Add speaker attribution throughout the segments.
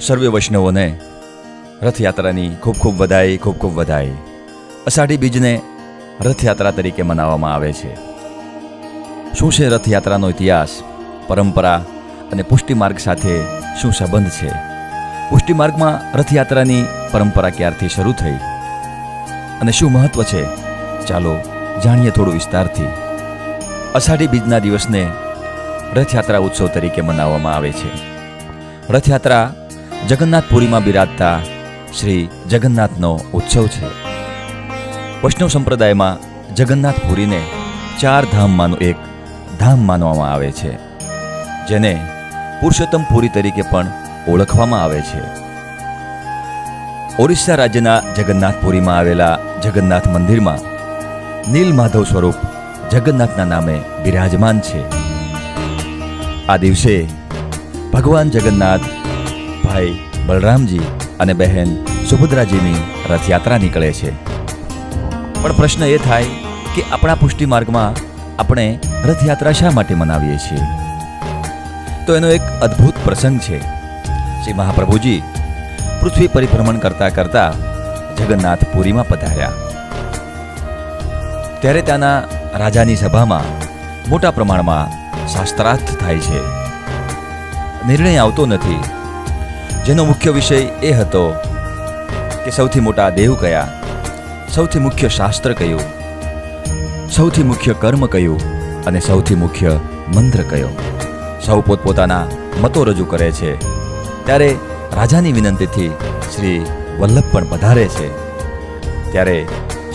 Speaker 1: સર્વે વૈષ્ણવોને રથયાત્રાની ખૂબ ખૂબ વધાઈ, ખૂબ ખૂબ વધાઈ. અષાઢી બીજને રથયાત્રા તરીકે મનાવવામાં આવે છે. શું છે રથયાત્રાનો ઇતિહાસ, પરંપરા અને પુષ્ટિમાર્ગ સાથે શું સંબંધ છે? પુષ્ટિમાર્ગમાં રથયાત્રાની પરંપરા ક્યારથી શરૂ થઈ? અને શું મહત્વ છે? ચાલો જાણીએ થોડું વિસ્તારથી. અષાઢી બીજના દિવસને રથયાત્રા ઉત્સવ તરીકે મનાવવામાં આવે છે. રથયાત્રા જગન્નાથપુરીમાં બિરાજતા શ્રી જગન્નાથનો ઉત્સવ છે. વૈષ્ણવ સંપ્રદાયમાં જગન્નાથપુરીને ચાર ધામમાંનું એક ધામ માનવામાં આવે છે, જેને પુરુષોત્તમ પુરી તરીકે પણ ઓળખવામાં આવે છે. ઓરિસ્સા રાજ્યના જગન્નાથપુરીમાં આવેલા જગન્નાથ મંદિરમાં નીલ માધવ સ્વરૂપ જગન્નાથના નામે બિરાજમાન છે. આ દિવસે ભગવાન જગન્નાથ ભાઈ બલરામજી અને બહેન સુભદ્રાજીની રથયાત્રા નીકળે છે. પણ પ્રશ્ન એ થાય કે આપણા પુષ્ટિ માર્ગમાં આપણે રથયાત્રા શા માટે મનાવીએ છીએ? તો એનો એક અદ્ભુત પ્રસંગ છે. શ્રી મહાપ્રભુજી પૃથ્વી પરિભ્રમણ કરતા કરતા જગન્નાથ પુરીમાં પધાર્યા. ત્યારે ત્યાંના રાજાની સભામાં મોટા પ્રમાણમાં શાસ્ત્રાર્થ થાય છે. નિર્ણય આવતો નથી જેનો મુખ્ય વિષય એ હતો કે સૌથી મોટા દેવ કયા, સૌથી મુખ્ય શાસ્ત્ર કયું, સૌથી મુખ્ય કર્મ કયું અને સૌથી મુખ્ય મંત્ર કયો. સૌ પોતપોતાના મતો રજૂ કરે છે. ત્યારે રાજાની વિનંતીથી શ્રી વલ્લભ પણ પધારે છે. ત્યારે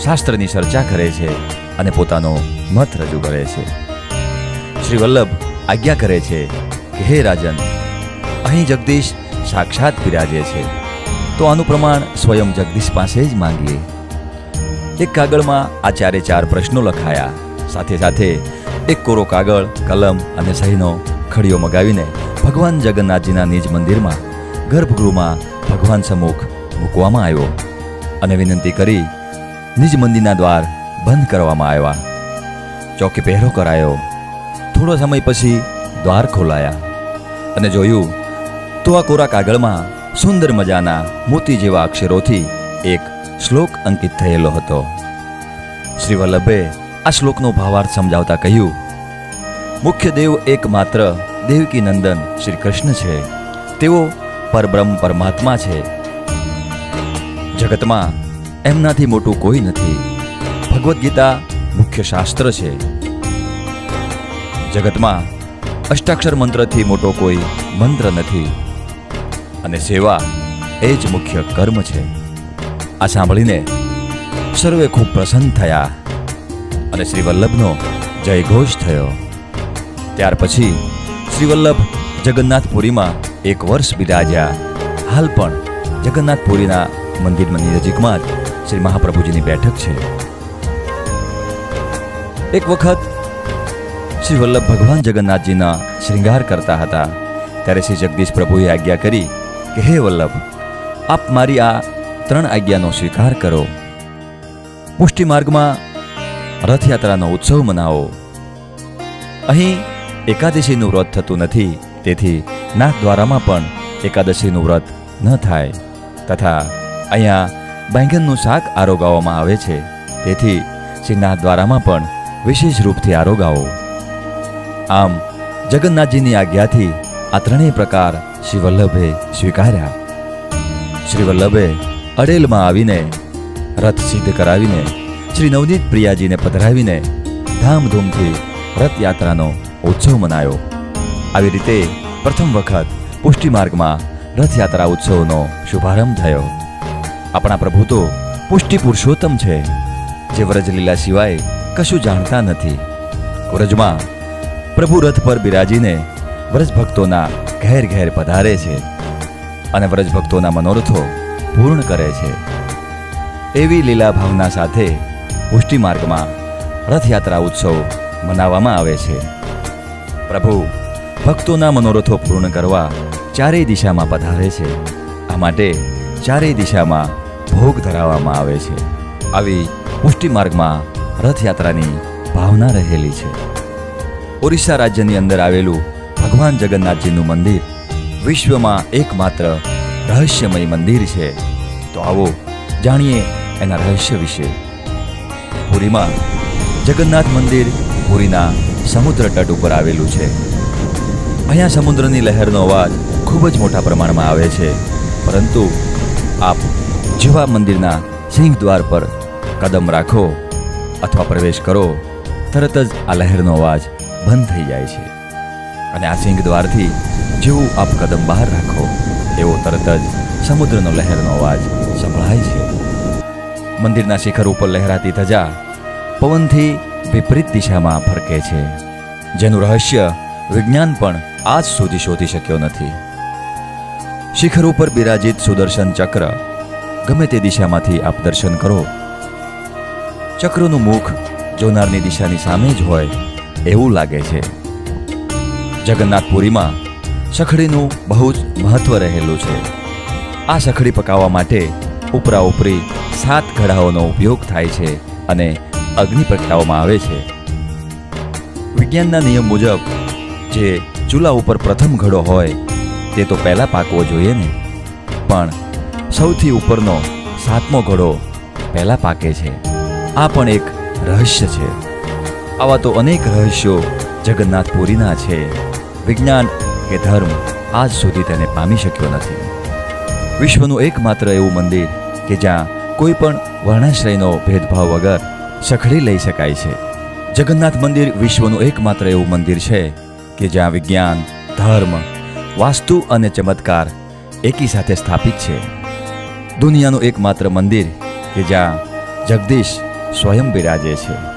Speaker 1: શાસ્ત્રની ચર્ચા કરે છે અને પોતાનો મત રજૂ કરે છે. શ્રી વલ્લભ આજ્ઞા કરે છે કે, હે રાજન, અહીં જગદીશ સાક્ષાત બિરાજે છે. તો આનું પ્રમાણ સ્વયં જગદીશ પાસે જ માંગીએ. એક કાગળમાં આ ચારે ચાર પ્રશ્નો લખાયા. સાથે સાથે એક કોરો કાગળ, કલમ અને સહીનો ખડીઓ મગાવીને ભગવાન જગન્નાથજીના નિજ મંદિરમાં ગર્ભગૃહમાં ભગવાન સમુખ મૂકવામાં આવ્યો અને વિનંતી કરી નિજ મંદિરના દ્વાર બંધ કરવામાં આવ્યા. ચોકી પહેરો કરાયો. થોડો સમય પછી દ્વાર ખોલાયા અને જોયું તો આ કોરા કાગળમાં સુંદર મજાના મોતી જેવા અક્ષરોથી એક શ્લોક અંકિત થયેલો હતો. શ્રી વલ્લભે આ શ્લોકનો ભાવાર્થ સમજાવતા કહ્યું, મુખ્ય દેવ એકમાત્ર દેવકી નંદન શ્રી કૃષ્ણ છે. તેઓ પરબ્રહ્મ પરમાત્મા છે. જગતમાં એમનાથી મોટું કોઈ નથી. ભગવદ્ ગીતા મુખ્ય શાસ્ત્ર છે. જગતમાં અષ્ટાક્ષર મંત્રથી મોટો કોઈ મંત્ર નથી. અને સેવા એ જ મુખ્ય કર્મ છે. આ સાંભળીને સર્વે ખૂબ પ્રસન્ન થયા અને શ્રી વલ્લભનો જયઘોષ થયો. ત્યાર પછી શ્રી વલ્લભ જગન્નાથપુરીમાં એક વર્ષ બિરાજ્યા હાલ પણ જગન્નાથપુરીના મંદિરની નજીકમાં જ શ્રી મહાપ્રભુજીની બેઠક છે. એક વખત શ્રી વલ્લભ ભગવાન જગન્નાથજીના શ્રૃંગાર કરતા હતા. ત્યારે શ્રી જગદીશ પ્રભુએ આજ્ઞા કરી કે, હે વલ્લભ, આપ મારી આ ત્રણ આજ્ઞાનો સ્વીકાર કરો. પુષ્ટિ માર્ગમાં રથયાત્રાનો ઉત્સવ મનાવો. અહીં એકાદશીનું વ્રત થતું નથી, તેથી નાથ દ્વારામાં પણ એકાદશીનું વ્રત ન થાય. તથા અહીંયા બેંગનનું શાક આરોગાવવામાં આવે છે, તેથી શ્રી નાથ દ્વારામાં પણ વિશેષ રૂપથી આરોગાવો. આમ જગન્નાથજીની આજ્ઞાથી આ ત્રણેય પ્રકાર શ્રી વલ્લભે સ્વીકાર્યા. શ્રી વલ્લભે અડેલમાં આવીને રથ સિદ્ધ કરાવીને શ્રી નવનીત પ્રિયાજીને પધરાવીને ધામધૂમથી રથયાત્રાનો ઉત્સવ મનાયો. આવી રીતે પ્રથમ વખત પુષ્ટિ માર્ગમાં રથયાત્રા ઉત્સવનો શુભારંભ થયો. આપણા પ્રભુ તો પુષ્ટિ પુરુષોત્તમ છે, જે વ્રજલીલા સિવાય કશું જાણતા નથી. વ્રજમાં પ્રભુ રથ પર બિરાજીને વ્રજ ભક્તોના ઘેર ઘેર પધારે છે અને વ્રજભક્તોના મનોરથો પૂર્ણ કરે છે. એવી લીલા ભાવના સાથે પુષ્ટિ માર્ગમાં રથયાત્રા ઉત્સવ મનાવવામાં આવે છે. પ્રભુ ભક્તોના મનોરથો પૂર્ણ કરવા ચારેય દિશામાં પધારે છે. આ માટે ચારેય દિશામાં ભોગ ધરાવવામાં આવે છે. આવી પુષ્ટિ માર્ગમાં રથયાત્રાની ભાવના રહેલી છે. ઓરિસ્સા રાજ્યની અંદર આવેલું ભગવાન જગન્નાથજીનું મંદિર વિશ્વમાં એકમાત્ર રહસ્યમય મંદિર છે. તો આવો જાણીએ એના રહસ્ય વિશે. પુરીમાં જગન્નાથ મંદિર પુરીના સમુદ્ર તટ ઉપર આવેલું છે. અહીંયા સમુદ્રની લહેરનો અવાજ ખૂબ જ મોટા પ્રમાણમાં આવે છે. પરંતુ આપ જેવા મંદિરના સિંહ દ્વાર પર કદમ રાખો અથવા પ્રવેશ કરો, તરત જ આ લહેરનો અવાજ બંધ થઈ જાય છે. અને આ સિંહ દ્વારથી જેવું આપ કદમ બહાર રાખો, એવો તરત જ સમુદ્રનો લહેરનો અવાજ સંભળાય છે. મંદિરના શિખર ઉપર લહેરાતી ધજા પવનથી વિપરીત દિશામાં ફરકે છે. જેનું રહસ્ય વિજ્ઞાન પણ આજ સુધી શોધી શક્યો નથી. શિખર ઉપર બિરાજિત સુદર્શન ચક્ર, ગમે તે દિશામાંથી આપ દર્શન કરો. ચક્રનું મુખ જોનારની દિશાની સામે જ હોય એવું લાગે છે. જગન્નાથપુરીમાં સખડીનું બહુ જ મહત્વ રહેલું છે. આ સખડી પકાવવા માટે ઉપરા ઉપરી સાત ઘડાઓનો ઉપયોગ થાય છે અને અગ્નિ પ્રગટાવવામાં આવે છે. વિજ્ઞાનના નિયમ મુજબ જે ચૂલા ઉપર પ્રથમ ઘડો હોય તે તો પહેલાં પાકવો જોઈએ ને. પણ સૌથી ઉપરનો સાતમો ઘડો પહેલાં પાકે છે. આ પણ એક રહસ્ય છે. આવા તો અનેક રહસ્યો જગન્નાથપુરીના છે. વિજ્ઞાન કે ધર્મ આજ સુધી તેને પામી શક્યો નથી. વિશ્વનું એકમાત્ર એવું મંદિર કે જ્યાં કોઈ પણ વર્ણાશ્રયનો ભેદભાવ વગર સખડી લઈ શકાય છે. જગન્નાથ મંદિર વિશ્વનું એકમાત્ર એવું મંદિર છે કે જ્યાં વિજ્ઞાન, ધર્મ, વાસ્તુ અને ચમત્કાર એકી સાથે સ્થાપિત છે. દુનિયાનું એકમાત્ર મંદિર કે જ્યાં જગદીશ સ્વયં બિરાજે છે.